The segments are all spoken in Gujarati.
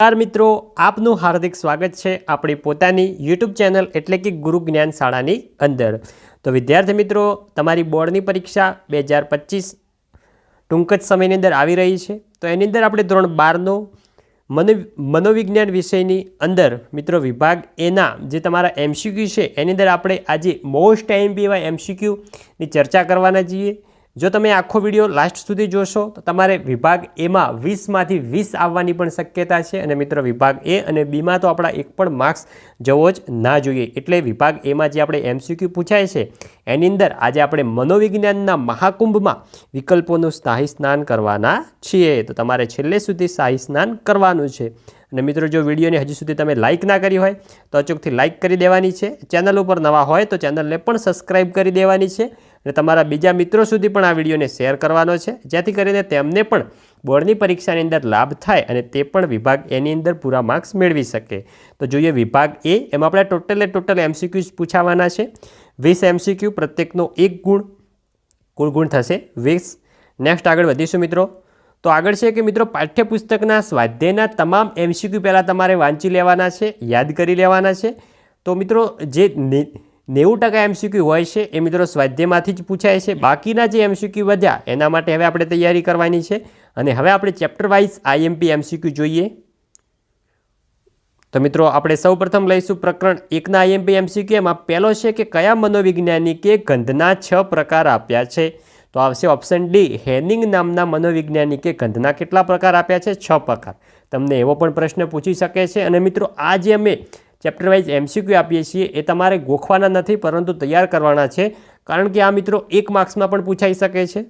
નમસ્કાર મિત્રો, આપનું હાર્દિક સ્વાગત છે આપણી પોતાની યુટ્યુબ ચેનલ એટલે કે ગુરુ જ્ઞાન શાળાની અંદર. તો વિદ્યાર્થી મિત્રો, તમારી બોર્ડની પરીક્ષા બે હજાર પચીસ ટૂંક જ સમયની અંદર આવી રહી છે. તો એની અંદર આપણે ધોરણ બારનો મનો મનોવિજ્ઞાન વિષયની અંદર મિત્રો, વિભાગ એના જે તમારા એમસીક્યુ છે, એની અંદર આપણે આજે મોસ્ટ ટાઈમ બી એવા એમસીક્યુની ચર્ચા કરવાના છીએ. જો તમે આખો વીડિયો લાસ્ટ સુધી જોશો, તો તમારે વિભાગ એમાં વીસમાંથી વીસ આવવાની પણ શક્યતા છે અને મિત્રો વિભાગ એ અને બીમાં તો આપણા એક પણ માર્ક્સ જવો જ ના જોઈએ. એટલે વિભાગ એમાં જે આપણે એમસીક્યુ પૂછાય છે, એની અંદર આજે આપણે મનોવિજ્ઞાનના મહાકુંભમાં વિકલ્પોનું શાહી સ્નાન કરવાના છીએ. તો તમારે છેલ્લે સુધી શાહી સ્નાન કરવાનું છે. અને મિત્રો જો વિડીયોને હજી સુધી તમે લાઇક ના કરી હોય, તો અચૂકથી લાઇક કરી દેવાની છે. ચેનલ ઉપર નવા હોય, તો ચેનલને પણ સબસ્ક્રાઈબ કરી દેવાની છે. અને તમારા બીજા મિત્રો સુધી પણ આ વિડીયોને શેર કરવાનો છે. જેથી કરીને તેમને પણ બોર્ડની પરીક્ષાની અંદર લાભ થાય અને તે પણ વિભાગ એની અંદર પૂરા માર્ક્સ મેળવી શકે. તો જોઈએ વિભાગ એ, એમાં આપણે ટોટલે ટોટલ એમસીક્યુઝ પૂછાવાના છે. વીસ એમસીક્યુ પ્રત્યેકનો એક ગુણ, કુલ ગુણ થશે વીસ. નેક્સ્ટ આગળ વધીશું મિત્રો. તો આગળ છે કે મિત્રો પાઠ્યપુસ્તકના સ્વાધ્યાયના તમામ એમસીક્યુ પહેલાં તમારે વાંચી લેવાના છે, યાદ કરી લેવાના છે. તો મિત્રો જે નેવું ટકા એમસીક્યુ હોય છે, એ મિત્રો સ્વાધ્યાયમાંથી જ પૂછાય છે. બાકીના જે એમસીક્યુ વધ્યા, એના માટે હવે આપણે તૈયારી કરવાની છે. અને હવે આપણે ચેપ્ટર વાઇઝ આઈએમપી એમસીક્યુ જોઈએ. તો મિત્રો, આપણે સૌપ્રથમ લઈશું પ્રકરણ એકના આઈએમપી એમસીક્યુ. એમાં પહેલો છે કે કયા મનોવૈજ્ઞાનિકે ગંધના છ પ્રકાર આપ્યા છે? તો આવશે ઓપ્શન ડી, હેનિંગ નામના મનોવૈજ્ઞાનિકે ગંધના કેટલા પ્રકાર આપ્યા છે? છ પ્રકાર. તમને એવો પણ પ્રશ્ન પૂછી શકે છે. અને મિત્રો, આ જે અમે ચેપ્ટર વાઇઝ એમસીક્યુ આપીએ છીએ. એ તમારે ગોખવાના નથી, પરંતુ તૈયાર કરવાના છે. કારણ કે આ મિત્રો એક માર્ક્સમાં પણ પૂછાઈ શકે છે.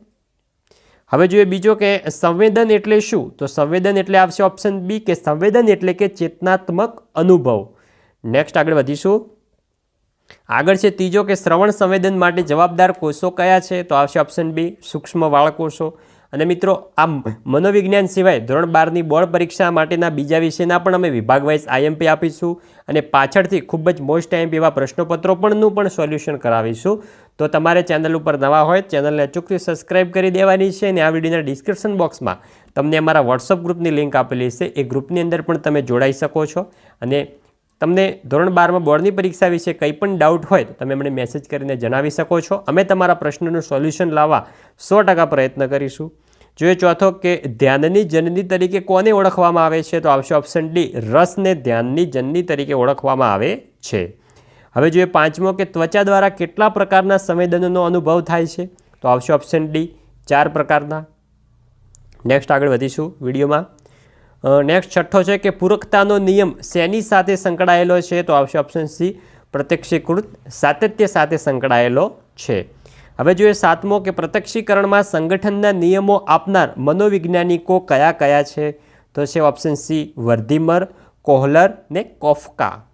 હવે જોઈએ બીજો કે સંવેદન એટલે શું? તો સંવેદન એટલે આવશે ઓપ્શન બી કે સંવેદન એટલે કે ચેતનાત્મક અનુભવ. નેક્સ્ટ આગળ વધીશું. આગળ છે ત્રીજો કે શ્રવણ સંવેદન માટે જવાબદાર કોષો કયા છે? તો આવશે ઓપ્શન બી સૂક્ષ્મ વાળકોષો અને મિત્રો આ મનોવિજ્ઞાન સિવાય ધોરણ બારની બોર્ડ પરીક્ષા માટેના બીજા વિષયના પણ અમે વિભાગ આઈએમપી આપીશું અને પાછળથી ખૂબ જ મોસ્ટ ટાઈમ એવા પ્રશ્નપત્રો પણનું પણ સોલ્યુશન કરાવીશું. તો તમારે ચેનલ ઉપર નવા હોય, ચેનલને અચૂકથી સબસ્ક્રાઇબ કરી દેવાની છે અને આ વિડીયોના ડિસ્ક્રિપ્શન બોક્સમાં તમને અમારા વોટ્સઅપ ગ્રુપની લિંક આપેલી છે. એ ગ્રુપની અંદર પણ તમે જોડાઈ શકો છો. અને તમને ધોરણ બારમાં બોર્ડની પરીક્ષા વિશે કંઈ પણ ડાઉટ હોય તો તમે મને મેસેજ કરીને જણાવી શકો છો. અમે તમારા પ્રશ્નનું સોલ્યુશન લાવવા સો પ્રયત્ન કરીશું. જોઈએ ચોથો કે ધ્યાનની જનની તરીકે કોને ઓળખવામાં આવે છે, તો આવશે ઓપ્શન ડી, રસને ધ્યાનની જનની તરીકે ઓળખવામાં આવે છે. હવે જોઈએ પાંચમો કે ત્વચા દ્વારા કેટલા પ્રકારના સંવેદનોનો અનુભવ થાય છે, તો આવશે ઓપ્શન ડી, ચાર પ્રકારના. નેક્સ્ટ આગળ વધીશું વિડીયોમાં. નેક્સ્ટ છઠ્ઠો છે કે પૂરકતાનો નિયમ શેની સાથે સંકળાયેલો છે, તો આવશે ઓપ્શન સી, પ્રત્યક્ષીકૃત સાતત્ય સાથે સંકળાયેલો છે. હવે જોઈએ સાતમો કે પ્રત્યક્ષીકરણમાં સંગઠનના નિયમો આપનાર મનોવૈજ્ઞાનિકો કયા કયા છે? તો છે ઓપ્શન સી વર્ધીમર, કોહલર ને કોફકા.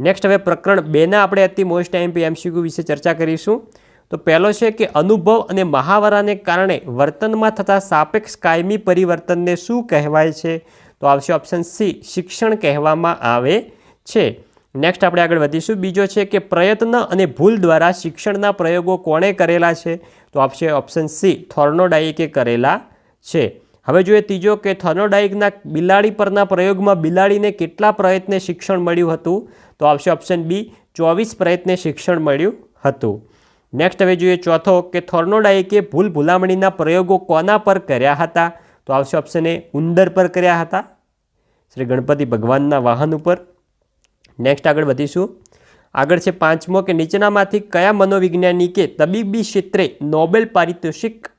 નેક્સ્ટ હવે પ્રકરણ બેના આપણે અતિ મોસ્ટ એમપી એમસીક્યુ વિશે ચર્ચા કરીશું. તો પહેલો છે કે અનુભવ અને મહાવરાને કારણે વર્તનમાં થતા સાપેક્ષ કાયમી પરિવર્તનને શું કહેવાય છે? તો આવશે ઓપ્શન સી શિક્ષણ કહેવામાં આવે છે. નેક્સ્ટ આપણે આગળ વધીશું. બીજો છે કે પ્રયત્ન અને ભૂલ દ્વારા શિક્ષણના પ્રયોગો કોણે કરેલા છે? તો આપશે ઓપ્શન સી થોર્નોડાઇકે કરેલા છે. હવે જોઈએ ત્રીજો કે થોર્નોડાઇકના બિલાડી પરના પ્રયોગમાં બિલાડીને કેટલા પ્રયત્ને શિક્ષણ મળ્યું હતું? તો આવશે ઓપ્શન બી ચોવીસ પ્રયત્ને શિક્ષણ મળ્યું હતું. નેક્સ્ટ હવે જોઈએ ચોથો કે થોર્નોડાઇકે ભૂલ ભૂલામણીના પ્રયોગો કોના પર કર્યા હતા? તો આવશે ઓપ્શન એ ઉંદર પર કર્યા હતા. શ્રી ગણપતિ ભગવાનના વાહન ઉપર. નેક્સ્ટ આગળ વધીશું. આગળ છે પાંચમો કે નીચેનામાંથી કયા મનોવિજ્ઞાનિકે તબીબી ક્ષેત્રે નોબેલ પારિતોષિક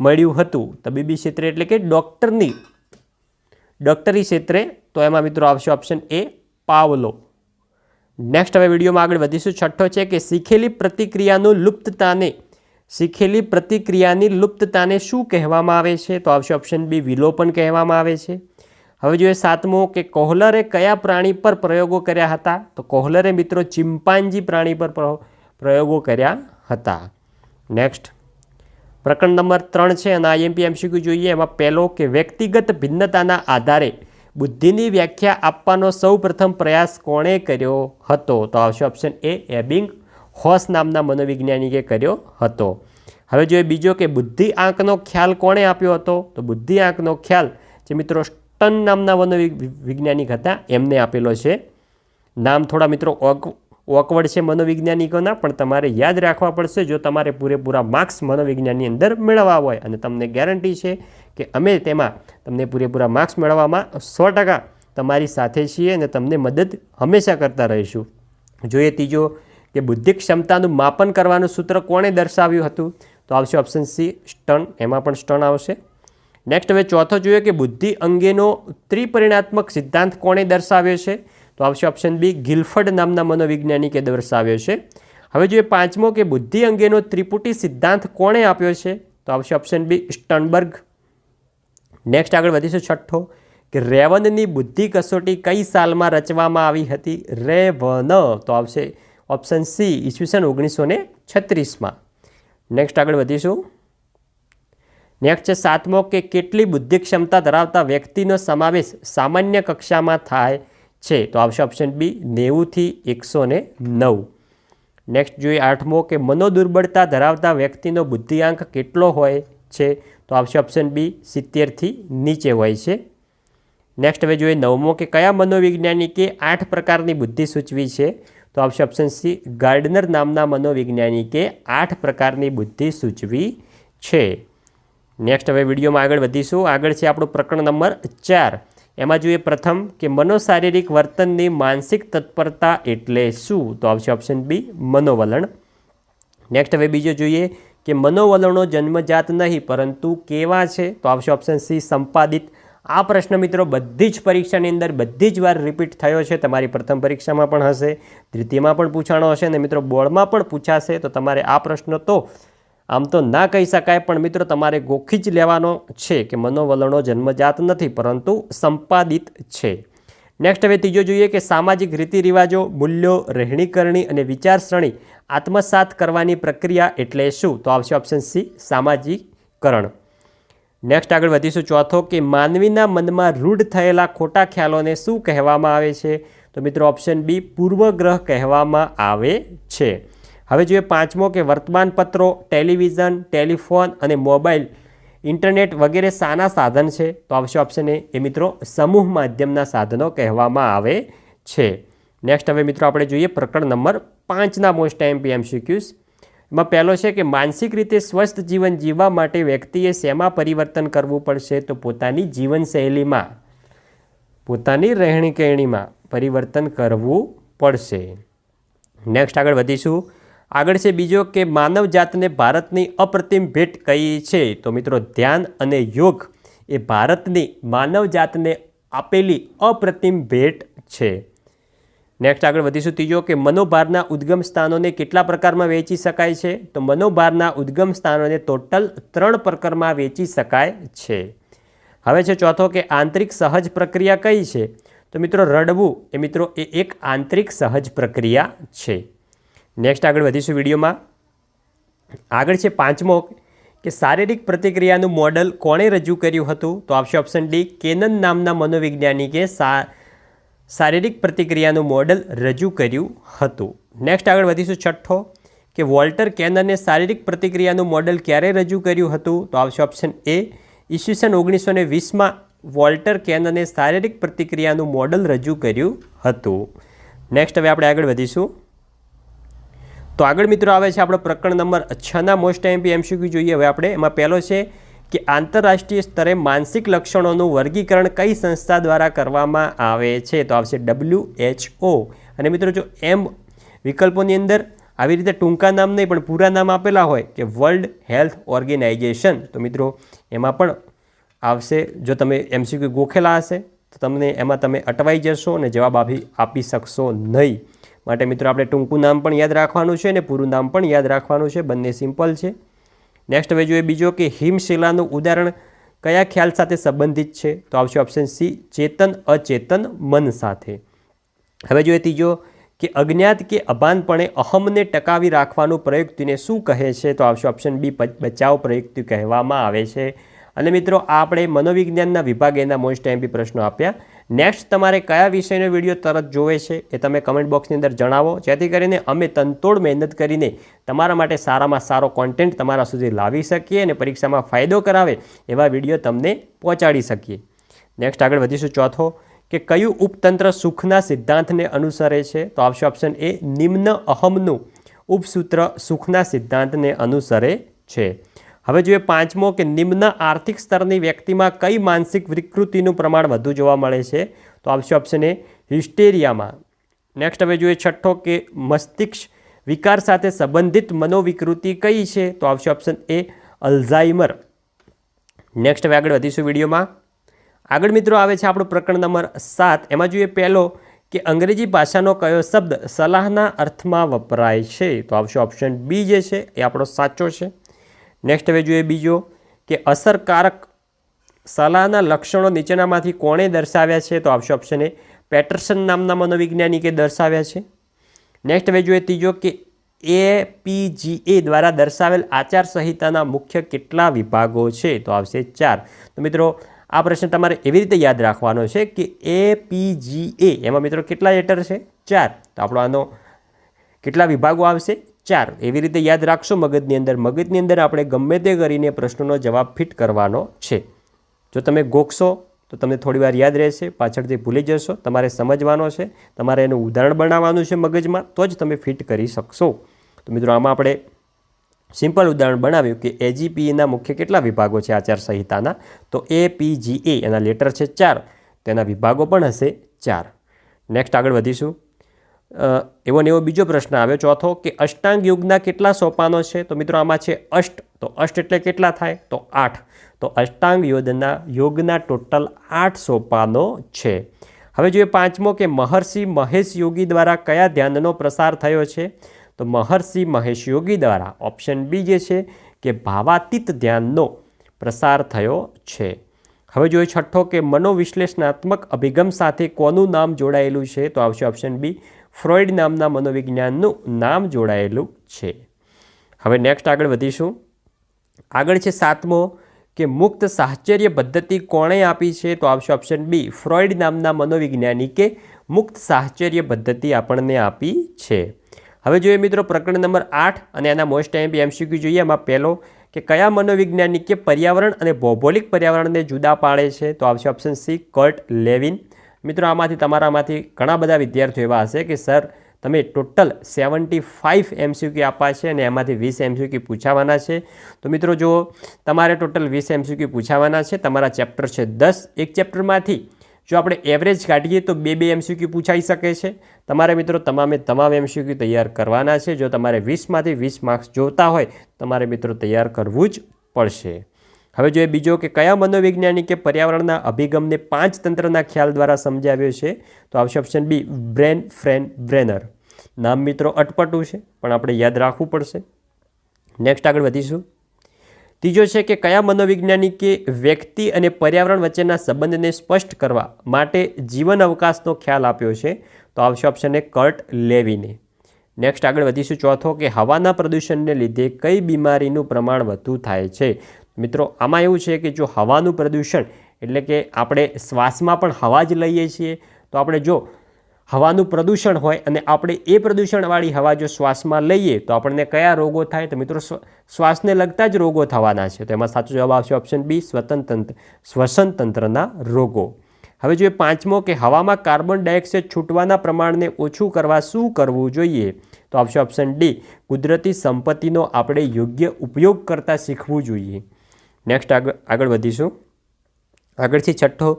મળ્યું હતું? તબીબી ક્ષેત્રે એટલે કે ડૉક્ટરની. ડૉક્ટરી ક્ષેત્રે, તો એમાં મિત્રો આવશે ઓપ્શન એ પાવલો. નેક્સ્ટ હવે વિડીયોમાં આગળ વધીશું. છઠ્ઠો છે કે શીખેલી પ્રતિક્રિયાનું લુપ્તતાને, શીખેલી પ્રતિક્રિયાની લુપ્તતાને શું કહેવામાં આવે છે? તો આવશે ઓપ્શન બી વિલોપન કહેવામાં આવે છે. હવે જોઈએ સાતમો કે કોહલરે કયા પ્રાણી પર પ્રયોગો કર્યા હતા? તો કોહલરે મિત્રો ચિમ્પાન્જી પ્રાણી પર પ્રયોગો કર્યા હતા. નેક્સ્ટ પ્રકરણ નંબર ત્રણ છે અને આઈએમપી એમસીક્યુ જોઈએ. એમાં પહેલો કે વ્યક્તિગત ભિન્નતાના આધારે બુદ્ધિની વ્યાખ્યા આપવાનો સૌ પ્રયાસ કોણે કર્યો હતો? તો આવશે ઓપ્શન એ એબિંગ હોસ નામના મનોવૈજ્ઞાનિકે કર્યો હતો. હવે જોઈએ બીજો કે બુદ્ધિ આંકનો ખ્યાલ કોણે આપ્યો હતો? તો બુદ્ધિ આંકનો ખ્યાલ જે મિત્રો સ્ટન નામના મનોવિજ્ઞાનિક હતા. એમને આપેલો છે. નામ થોડા મિત્રો ઓક, ઓકવર્ડ છે મનોવૈજ્ઞાનિકોના, પણ તમારે યાદ રાખવા પડશે, જો તમારે પૂરેપૂરા માર્ક્સ મનોવિજ્ઞાનની અંદર મેળવવા હોય. અને તમને ગેરંટી છે કે અમે તેમાં તમને પૂરેપૂરા માર્ક્સ મેળવવામાં સો ટકા તમારી સાથે છીએ અને તમને મદદ હંમેશા કરતા રહીશું. જોઈએ ત્રીજો કે બુદ્ધિ ક્ષમતાનું માપન કરવાનું સૂત્ર કોણે દર્શાવ્યું હતું, તો આવશે ઓપ્શન સી સ્ટન. એમાં પણ સ્ટન આવશે. નેક્સ્ટ હવે ચોથો જોઈએ કે બુદ્ધિ અંગેનો ત્રિપરિણાત્મક સિદ્ધાંત કોણે દર્શાવ્યો છે? તો આવશે ઓપ્શન બી ગિલફર્ડ નામના મનોવૈજ્ઞાનિકે દર્શાવ્યો છે. હવે જોઈએ પાંચમો કે બુદ્ધિ અંગેનો ત્રિપુટી સિદ્ધાંત કોણે આપ્યો છે? તો આવશે ઓપ્શન બી સ્ટનબર્ગ. નેક્સ્ટ આગળ વધીશું છઠ્ઠો, કે રેવનની બુદ્ધિ કસોટી કઈ સાલમાં રચવામાં આવી હતી? રેવન. તો આવશે ઓપ્શન સી ઈસવીસન ઓગણીસો ને છત્રીસમાં. નેક્સ્ટ આગળ વધીશું. નેક્સ્ટ છે સાતમો કે કેટલી બુદ્ધિ ક્ષમતા ધરાવતા વ્યક્તિનો સમાવેશ સામાન્ય કક્ષામાં થાય છે. તો આવશે ઓપ્શન બી નેવુંથી એકસો ને નવ. નેક્સ્ટ જોઈએ આઠમો કે મનોદુર્બળતા ધરાવતા વ્યક્તિનો બુદ્ધિઆંક કેટલો હોય છે? તો આવશે ઓપ્શન બી સિત્તેરથી નીચે હોય છે. નેક્સ્ટ હવે જોઈએ નવમો કે કયા મનોવૈજ્ઞાનિકે આઠ પ્રકારની બુદ્ધિ સૂચવી છે? તો આવશે ઓપ્શન સી ગાર્ડનર નામના મનોવૈજ્ઞાનિકે આઠ પ્રકારની બુદ્ધિ સૂચવી છે. નેક્સ્ટ હવે વિડીયોમાં આગળ વધીશું. આગળ છે આપણું પ્રકરણ નંબર ચાર. એમાં જોઈએ પ્રથમ કે મનોશારીરિક વર્તનની માનસિક તત્પરતા એટલે શું? તો આવશે ઓપ્શન બી મનોવલણ. નેક્સ્ટ હવે બીજો જોઈએ કે મનોવલણો જન્મજાત નહીં, પરંતુ કેવા છે? તો આવશે ઓપ્શન સી સંપાદિત. આ પ્રશ્ન મિત્રો બધી જ પરીક્ષાની અંદર બધી જ વાર રિપીટ થયો છે. તમારી પ્રથમ પરીક્ષામાં પણ હશે, દ્વિતીયમાં પણ પૂછાણો હશે અને મિત્રો બોર્ડમાં પણ પૂછાશે. તો તમારે આ પ્રશ્ન તો આમ તો ના કહી શકાય, પણ મિત્રો તમારે ગોખી જ લેવાનો છે કે મનોવલણો જન્મજાત નથી, પરંતુ સંપાદિત છે. નેક્સ્ટ હવે ત્રીજો જોઈએ કે સામાજિક રીતિ રિવાજો મૂલ્યો, રહેણીકરણી અને વિચારસરણી આત્મસાત કરવાની પ્રક્રિયા એટલે શું? તો આવશે ઓપ્શન સી સામાજિકરણ નેક્સ્ટ આગળ વધીશું ચોથો કે માનવીના મનમાં રૂઢ થયેલા ખોટા ખ્યાલોને શું કહેવામાં આવે છે? તો મિત્રો ઓપ્શન બી પૂર્વગ્રહ કહેવામાં આવે છે. હવે જોઈએ પાંચમો કે વર્તમાનપત્રો, ટેલિવિઝન, ટેલિફોન અને મોબાઈલ. ઇન્ટરનેટ વગેરે શાના સાધન છે? તો આવશે ઓપ્શન એ એ મિત્રો, સમૂહ માધ્યમના સાધનો કહેવામાં આવે છે. નેક્સ્ટ હવે મિત્રો આપણે જોઈએ પ્રકરણ નંબર પાંચના મોસ્ટ એમપી એમસીક્યુઝ એમાં પહેલો છે કે માનસિક રીતે સ્વસ્થ જીવન જીવવા માટે વ્યક્તિએ શેમાં પરિવર્તન કરવું પડશે? તો પોતાની જીવનશૈલીમાં, પોતાની રહેણી કહેણીમાં પરિવર્તન કરવું પડશે. નેક્સ્ટ આગળ વધીશું. આગળ છે બીજો કે માનવ જાતને ભારતની અપ્રતિમ ભેટ કઈ છે? તો મિત્રો ધ્યાન અને યોગ એ ભારતની માનવ જાતને આપેલી અપ્રતિમ ભેટ છે. નેક્સ્ટ આગળ વધીશું ત્રીજો કે મનોભારના ઉદ્ગમ સ્થાનોને કેટલા પ્રકારમાં વેચી શકાય છે? તો મનોભારના ઉદ્ગમ સ્થાનોને ટોટલ ત્રણ પ્રકારમાં વેચી શકાય છે. હવે છે ચોથો કે આંતરિક સહજ પ્રક્રિયા કઈ છે? તો મિત્રો રડવું એ મિત્રો એ એક આંતરિક સહજ પ્રક્રિયા છે. નેક્સ્ટ આગળ વધીશું વિડીયોમાં. આગળ છે પાંચમો કે શારીરિક પ્રતિક્રિયાનું મોડલ કોણે રજૂ કર્યું હતું? તો આપશે ઓપ્શન ડી કેનન નામના મનોવૈજ્ઞાનિકે સા શારીરિક પ્રતિક્રિયાનું મોડલ રજૂ કર્યું હતું. નેક્સ્ટ આગળ વધીશું છઠ્ઠો કે વોલ્ટર કેનને શારીરિક પ્રતિક્રિયાનું મોડલ ક્યારે રજૂ કર્યું હતું? તો આવશે ઓપ્શન એ ઈસવીસન ઓગણીસો ને વીસમાં વોલ્ટર કેનને શારીરિક પ્રતિક્રિયાનું મોડલ રજૂ કર્યું હતું. નેક્સ્ટ હવે આપણે આગળ વધીશું. તો આગળ મિત્રો આવે છે આપણો પ્રકરણ નંબર છના મોસ્ટ એમપી એમસીક્યુ જોઈએ. હવે આપણે એમાં પહેલો છે કે આંતરરાષ્ટ્રીય સ્તરે માનસિક લક્ષણોનું વર્ગીકરણ કઈ સંસ્થા દ્વારા કરવામાં આવે છે? તો આવશે ડબલ્યુ એચ ઓ અને મિત્રો જો એમ વિકલ્પોની અંદર આવી રીતે ટૂંકા નામ નહીં, પણ પૂરા નામ આપેલા હોય કે વર્લ્ડ હેલ્થ ઓર્ગેનાઇઝેશન તો મિત્રો એમાં પણ આવશે. જો તમે એમસીક્યુ ગોખેલા હશે, તો તમને એમાં તમે અટવાઈ જશો અને જવાબ આપી આપી શકશો નહીં. માટે મિત્રો આપણે ટૂંકું નામ પણ યાદ રાખવાનું છે અને પૂરું નામ પણ યાદ રાખવાનું છે. બંને સિમ્પલ છે. નેક્સ્ટ હવે જોઈએ બીજો કે હિમશિલાનું ઉદાહરણ કયા ખ્યાલ સાથે સંબંધિત છે? તો આવશે ઓપ્શન સી ચેતન, અચેતન, મન સાથે. હવે જોઈએ ત્રીજો કે અજ્ઞાત કે અભાનપણે અહમને ટકાવી રાખવાનું પ્રયુક્તિને શું કહે છે? તો આવશે ઓપ્શન બી બચાવ પ્રયુક્તિ કહેવામાં આવે છે. અને મિત્રો, આપણે મનોવિજ્ઞાનના વિભાગેના મોસ્ટ એમપી પ્રશ્નો આપ્યા. નેક્સ્ટ તમારે કયા વિષયનો વીડિયો તરત જોવે છે એ તમે કમેન્ટ બોક્સની અંદર જણાવો. જેથી કરીને અમે તનતોડ મહેનત કરીને તમારા માટે સારામાં સારો કોન્ટેન્ટ તમારા સુધી લાવી શકીએ અને પરીક્ષામાં ફાયદો કરાવે એવા વીડિયો તમને પહોંચાડી શકીએ. નેક્સ્ટ આગળ વધીશું ચોથો, કે કયું ઉપતંત્ર સુખના સિદ્ધાંતને અનુસરે છે? તો આવશે ઓપ્શન એ, નિમ્ન અહમનું ઉપસૂત્ર સુખના સિદ્ધાંતને અનુસરે છે. હવે જોઈએ પાંચમો કે નિમ્ન આર્થિક સ્તરની વ્યક્તિમાં કઈ માનસિક વિકૃતિનું પ્રમાણ વધુ જોવા મળે છે? તો આવશે ઓપ્શન એ, હિસ્ટેરિયામાં. નેક્સ્ટ હવે જોઈએ છઠ્ઠો કે મસ્તિષ્ક વિકાર સાથે સંબંધિત મનોવિકૃતિ કઈ છે? તો આવશે ઓપ્શન એ, અલ્ઝાઇમર. નેક્સ્ટ હવે આગળ વધીશું વિડીયોમાં. આગળ મિત્રો આવે છે આપણો પ્રકરણ નંબર સાત. એમાં જોઈએ પહેલો કે અંગ્રેજી ભાષાનો કયો શબ્દ સલાહના અર્થમાં વપરાય છે? તો આવશે ઓપ્શન બી જે છે, એ આપણો સાચો છે. નેક્સ્ટ હવે જોઈએ બીજો, કે અસરકારક સલાહના લક્ષણો નીચેનામાંથી કોણે દર્શાવ્યા છે? તો આવશે ઓપ્શન એ પેટરસન નામના મનોવૈજ્ઞાનિકે દર્શાવ્યા છે. નેક્સ્ટ હવે જોઈએ ત્રીજો, કે એ પીજીએ દ્વારા દર્શાવેલ આચાર સંહિતાના મુખ્ય કેટલા વિભાગો છે? તો આવશે ચાર. તો મિત્રો, આ પ્રશ્ન તમારે એવી રીતે યાદ રાખવાનો છે, કે એ પીજીએ એમાં મિત્રો કેટલા લેટર છે? ચાર. તો આપણો આનો કેટલા વિભાગો આવશે? ચાર એવી રીતે યાદ રાખશો, મગજની અંદર મગજની અંદર આપણે ગમે તે કરીને પ્રશ્નોનો જવાબ ફિટ કરવાનો છે. જો તમે ગોખશો, તો તમને થોડીવાર યાદ રહેશે, પાછળથી ભૂલી જશો. તમારે સમજવાનો છે, તમારે એનું ઉદાહરણ બનાવવાનું છે મગજમાં, તો જ તમે ફિટ કરી શકશો. તો મિત્રો, આમાં આપણે સિમ્પલ ઉદાહરણ બનાવ્યું કે એજીપીના મુખ્ય કેટલા વિભાગો છે આચાર સંહિતાના તો એ પી જી એના લેટર છે ચાર. તેના વિભાગો પણ હશે ચાર. નેક્સ્ટ આગળ વધીશું. એવો ને એવો બીજો પ્રશ્ન આવ્યો, ચોથો કે અષ્ટાંગ યુગના કેટલા સોપાનો છે? તો મિત્રો આમાં છે અષ્ટ. તો અષ્ટ એટલે કેટલા થાય? તો આઠ. તો અષ્ટાંગ યોગના યોગના ટોટલ આઠ સોપાનો છે. હવે જોઈએ પાંચમો કે મહર્ષિ મહેશ યોગી દ્વારા કયા ધ્યાનનો પ્રસાર થયો છે? તો મહર્ષિ મહેશ યોગી દ્વારા ઓપ્શન બી જે છે કે ભાવાતીત ધ્યાનનો પ્રસાર થયો છે. હવે જોઈએ છઠ્ઠો કે મનોવિશ્લેષણાત્મક અભિગમ સાથે કોનું નામ જોડાયેલું છે? તો આવશે ઓપ્શન બી ફ્રોઇડ નામના મનોવિજ્ઞાનનું નામ જોડાયેલું છે. હવે નેક્સ્ટ આગળ વધીશું. આગળ છે સાતમો કે મુક્ત સાહચર્ય પદ્ધતિ કોણે આપી છે? તો આવશે ઓપ્શન બી ફ્રોઇડ નામના મનોવિજ્ઞાનિકે મુક્ત સાહચર્ય પદ્ધતિ આપણને આપી છે. હવે જોઈએ મિત્રો પ્રકરણ નંબર આઠ અને એના મોસ્ટ ટાઈમ એમસીક્યુ જોઈએ. એમાં પહેલો કે કયા મનોવૈજ્ઞાનિકે પર્યાવરણ અને ભૌગોલિક પર્યાવરણને જુદા પાડે છે? તો આવશે ઓપ્શન સી કર્ટ લેવિન મિત્રો, આમાંથી તમારામાંથી ઘણા બધા વિદ્યાર્થીઓ એવા હશે કે, સર, તમે ટોટલ સેવન્ટી ફાઇવ એમસીક્યુ આપવા છે અને એમાંથી વીસ એમસીક્યુ પૂછાવાના છે. તો મિત્રો જો તમારે ટોટલ વીસ એમસીક્યુ પૂછાવાના છે. તમારા ચેપ્ટર છે દસ. એક ચેપ્ટરમાંથી જો આપણે એવરેજ કાઢીએ તો બે બે એમસીક્યુ પૂછાઈ શકે છે. તમારે મિત્રો, તમામે તમામ એમસીક્યુ તૈયાર કરવાના છે. જો તમારે વીસમાંથી વીસ માર્ક્સ જોતા હોય, તમારે મિત્રો તૈયાર કરવું જ પડશે. હવે જોઈએ બીજો કે કયા મનોવૈજ્ઞાનિકે પર્યાવરણના અભિગમને પાંચ તંત્રના ખ્યાલ દ્વારા સમજાવ્યો છે? તો આવશે ઓપ્શન બી બ્રેન ફ્રેન બ્રેનર નામ મિત્રો અટપટું છે, પણ આપણે યાદ રાખવું પડશે. નેક્સ્ટ આગળ વધીશું. ત્રીજો છે કે કયા મનોવૈજ્ઞાનિકે વ્યક્તિ અને પર્યાવરણ વચ્ચેના સંબંધને સ્પષ્ટ કરવા માટે જીવન અવકાશનો ખ્યાલ આપ્યો છે? તો આવશે ઓપ્શન એ કર્ટ લેવીને નેક્સ્ટ આગળ વધીશું ચોથો કે હવાના પ્રદૂષણને લીધે કઈ બીમારીનું પ્રમાણ વધુ થાય છે? મિત્રો, આમાં એવું છે કે જો હવાનું પ્રદૂષણ એટલે કે આપણે શ્વાસમાં પણ હવા જ લઈએ છીએ, તો આપણે જો હવાનું પ્રદૂષણ હોય અને આપણે એ પ્રદૂષણવાળી હવા જો શ્વાસમાં લઈએ, તો આપણને કયા રોગો થાય? તો મિત્રો શ્વાસને લગતા જ રોગો થવાના છે. તો એમાં સાચો જવાબ આવશે ઓપ્શન બી સ્વતંત્ર શ્વસન તંત્રના રોગો. હવે જોઈએ પાંચમો કે હવામાં કાર્બન ડાયોક્સાઇડ છૂટવાના પ્રમાણને ઓછું કરવા શું કરવું જોઈએ? તો આવશે ઓપ્શન ડી, કુદરતી સંપત્તિનો આપણે યોગ્ય ઉપયોગ કરતાં શીખવું જોઈએ. નેક્સ્ટ આગળ આગળ વધીશું. આગળથી છઠ્ઠો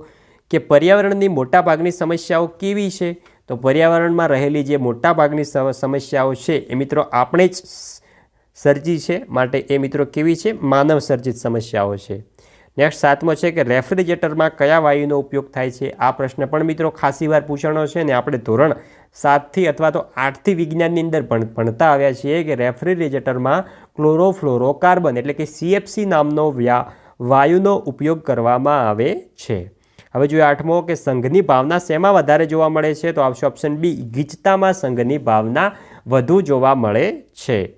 કે પર્યાવરણની મોટાભાગની સમસ્યાઓ કેવી છે? તો પર્યાવરણમાં રહેલી જે મોટાભાગની સમસ્યાઓ છે, એ મિત્રો આપણે જ સર્જી છે. માટે એ મિત્રો કેવી છે? માનવ સર્જિત સમસ્યાઓ છે. નેક્સ્ટ સાતમો છે કે રેફ્રિજરેટરમાં કયા વાયુનો ઉપયોગ થાય છે? આ પ્રશ્ન પણ મિત્રો ખાસી વાર પૂછાણો છે ને આપણે ધોરણ સાતથી અથવા તો આઠથી વિજ્ઞાનની અંદર ભણતા આવ્યા છીએ કે રેફ્રિજરેટરમાં ક્લોરોફ્લોરોકાર્બન એટલે કે સીએફસી નામનો વ્યા, વાયુનો ઉપયોગ કરવામાં આવે છે. હવે જોઈએ આઠમો કે સંઘની ભાવના શેમાં વધારે જોવા મળે છે? તો આવશે ઓપ્શન બી ગીચતામાં સંઘની ભાવના વધુ જોવા મળે છે.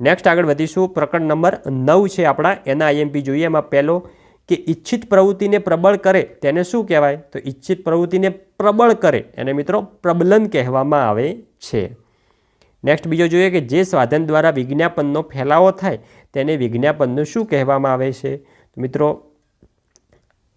નેક્સ્ટ આગળ વધીશું. પ્રકરણ નંબર નવ છે આપણા, એના આઈએમપી જોઈએ. એમાં પહેલો કે ઈચ્છિત પ્રવૃત્તિને પ્રબળ કરે, તેને શું કહેવાય? તો ઈચ્છિત પ્રવૃત્તિને પ્રબળ કરે, એને મિત્રો પ્રબલન કહેવામાં આવે છે. નેક્સ્ટ બીજો જોઈએ કે જે સાધન દ્વારા વિજ્ઞાપનનો ફેલાવો થાય તેને વિજ્ઞાપનનું શું કહેવામાં આવે છે? મિત્રો,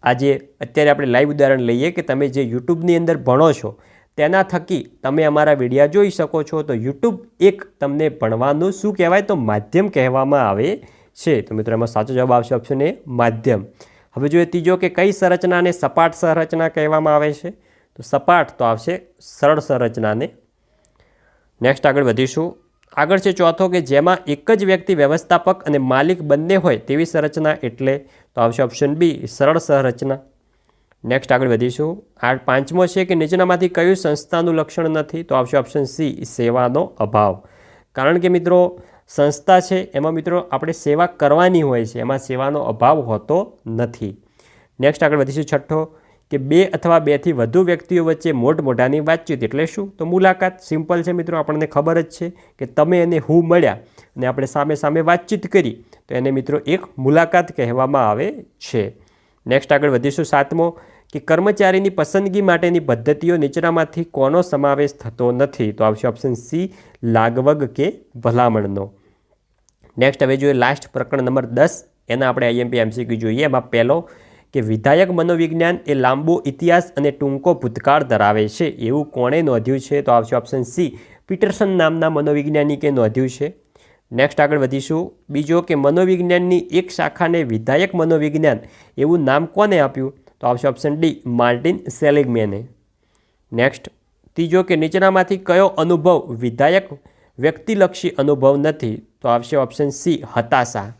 આજે અત્યારે આપણે લાઈવ ઉદાહરણ લઈએ કે તમે જે યુટ્યુબની અંદર ભણો છો, તેના થકી તમે અમારા વિડીયા જોઈ શકો છો. તો યુટ્યુબ એક તમને ભણવાનું શું કહેવાય? તો માધ્યમ કહેવામાં આવે છે. તો મિત્રો, એમાં સાચો જવાબ આવશે ઓપ્શન એ માધ્યમ. હવે જોઈએ ત્રીજો કે કઈ સંરચનાને સપાટ સંરચના કહેવામાં આવે છે? તો સપાટ તો આવશે સરળ સંરચનાને નેક્સ્ટ આગળ વધીશું. આગળ છે ચોથો કે જેમાં એક જ વ્યક્તિ વ્યવસ્થાપક અને માલિક બંને હોય તેવી સંરચના એટલે તો આવશે ઓપ્શન બી સરળ સંરચના. નેક્સ્ટ આગળ વધીશું. આ પાંચમો છે કે નીચેનામાંથી કયું સંસ્થાનું લક્ષણ નથી તો આવશે ઓપ્શન સી સેવાનો અભાવ. કારણ કે મિત્રો, સંસ્થા છે, એમાં મિત્રો આપણે સેવા કરવાની હોય છે, એમાં સેવાનો અભાવ હોતો નથી. નેક્સ્ટ આગળ વધીશું છઠ્ઠો. કે બે અથવા બેથી વધુ વ્યક્તિઓ વચ્ચે મોટમોટાની વાતચીત એટલે શું? તો મુલાકાત સિમ્પલ છે મિત્રો, આપણને ખબર જ છે કે તમે અને હું મળ્યા અને આપણે સામે સામે વાતચીત કરી, તો એને મિત્રો એક મુલાકાત કહેવામાં આવે છે. નેક્સ્ટ આગળ વધીશું સાતમો, કે કર્મચારીની પસંદગી માટેની પદ્ધતિઓ નીચેનામાંથી કોનો સમાવેશ થતો નથી? તો આવશે ઓપ્શન સી લાગવગ કે ભલામણનો. નેક્સ્ટ હવે જોઈએ લાસ્ટ પ્રકરણ નંબર દસ, એના આપણે આઈએમપી એમસીક્યુ જોઈએ. એમાં પહેલો કે વિધાયક મનોવિજ્ઞાન એ લાંબો ઇતિહાસ અને ટૂંકો ભૂતકાળ ધરાવે છે. એવું કોણે નોંધ્યું છે? તો આવશે ઓપ્શન સી પીટરસન નામના મનોવિજ્ઞાનિકે નોંધ્યું છે. નેક્સ્ટ આગળ વધીશું. બીજો કે મનોવિજ્ઞાનની એક શાખાને વિધાયક મનોવિજ્ઞાન એવું નામ કોને આપ્યું? તો આવશે ઓપ્શન ડી માર્ટિન સેલિગમેને. નેક્સ્ટ ત્રીજો કે નીચેનામાંથી કયો અનુભવ વિધાયક વ્યક્તિલક્ષી અનુભવ નથી? તો આવશે ઓપ્શન સી હતાશા.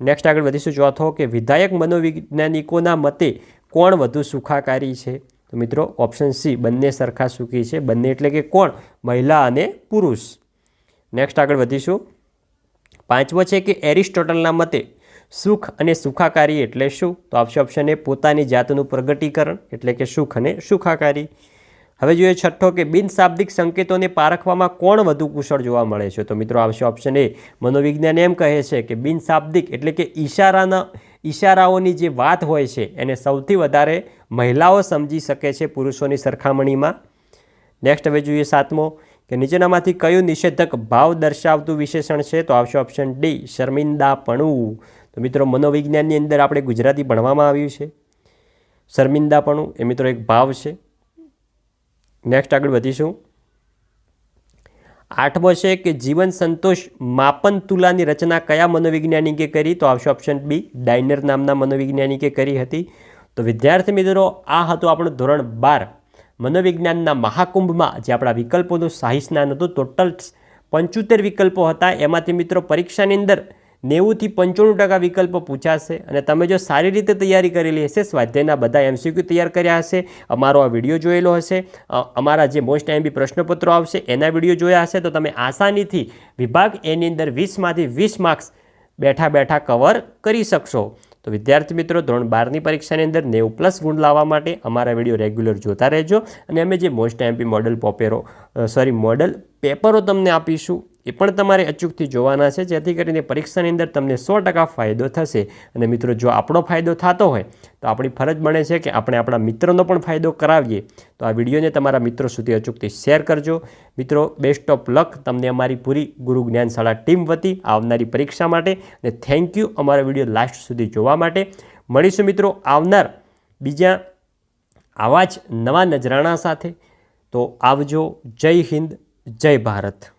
નેક્સ્ટ આગળ વધીશું. ચોથો કે વિધાયક મનોવૈજ્ઞાનિકોના મતે કોણ વધુ સુખાકારી છે? તો મિત્રો ઓપ્શન સી બંને સરખા સુખી છે. બંને એટલે કે કોણ? મહિલા અને પુરુષ. નેક્સ્ટ આગળ વધીશું. પાંચમો છે કે એરિસ્ટોટલના મતે સુખ અને સુખાકારી એટલે શું? તો આવશે ઓપ્શન એ પોતાની જાતનું પ્રગટીકરણ એટલે કે સુખ અને સુખાકારી. હવે જોઈએ છઠ્ઠો કે બિનશાબ્દિક સંકેતોને પારખવામાં કોણ વધુ કુશળ જોવા મળે છે? તો મિત્રો, આવશે ઓપ્શન એ મનોવિજ્ઞાન એમ કહે છે કે બિનશાબ્દિક એટલે કે ઈશારાના, ઈશારાઓની જે વાત હોય છે, એને સૌથી વધારે મહિલાઓ સમજી શકે છે પુરુષોની સરખામણીમાં. નેક્સ્ટ હવે જોઈએ સાતમો, કે નીચેનામાંથી કયું નિષેધક ભાવ દર્શાવતું વિશેષણ છે? તો આવશે ઓપ્શન ડી શર્મિંદાપણું. તો મિત્રો, મનોવિજ્ઞાનની અંદર આપણે ગુજરાતી ભણવામાં આવ્યું છે. શર્મિંદાપણું એ મિત્રો એક ભાવ છે. નેક્સ્ટ આગળ વધીશું. આઠમો છે કે જીવન સંતોષ માપન તુલાની રચના કયા મનોવૈજ્ઞાનિકે કરી? તો આવશે ઓપ્શન બી ડાઇનર નામના મનોવૈજ્ઞાનિકે કરી હતી. તો વિદ્યાર્થી મિત્રો, આ હતું આપણું ધોરણ બાર. મનોવિજ્ઞાનના મહાકુંભમાં જે આપણા વિકલ્પોનું શાહી સ્નાન હતું ટોટલ પંચોતેર વિકલ્પો હતા. એમાંથી મિત્રો પરીક્ષાની અંદર નેવુંથી પંચાણું ટકા વિકલ્પો પૂછાશે અને તમે જો સારી રીતે તૈયારી કરેલી હશે, સ્વાધ્યાયના બધા એમસીક્યુ તૈયાર કર્યા હશે, અમારો આ વીડિયો જોયેલો હશે અમારા જે મોસ્ટ એમબી પ્રશ્નપત્રો આવશે, એના વીડિયો જોયા હશે, તો તમે આસાનીથી વિભાગ એની અંદર વીસમાંથી વીસ માર્ક્સ બેઠા બેઠા કવર કરી શકશો. તો વિદ્યાર્થી મિત્રો, ધોરણ બારની પરીક્ષાની અંદર નેવું પ્લસ ગુણ લાવવા માટે અમારા વીડિયો રેગ્યુલર જોતા રહેજો અને અમે જે મોસ્ટ એમપી મોડલ પોપેરો સોરી મોડલ પેપરો તમને આપીશું. એ પણ તમારે અચૂકથી જોવાના છે, જેથી કરીને પરીક્ષાની અંદર તમને સો ફાયદો થશે. અને મિત્રો, જો આપણો ફાયદો થતો હોય, તો આપણી ફરજ બને છે કે આપણે આપણા મિત્રોનો પણ ફાયદો કરાવીએ. તો આ વિડીયોને તમારા મિત્રો સુધી અચૂકથી શેર કરજો. મિત્રો, બેસ્ટ ઓફ લક, તમને અમારી પૂરી ગુરુ જ્ઞાનશાળા ટીમ વતી આવનારી પરીક્ષા માટે અને થેન્ક યુ અમારા વીડિયો લાસ્ટ સુધી જોવા માટે. મળીશું મિત્રો આવનાર બીજા આવા જ નવા નજરાણા સાથે. તો આવજો. જય હિન્દ, જય ભારત.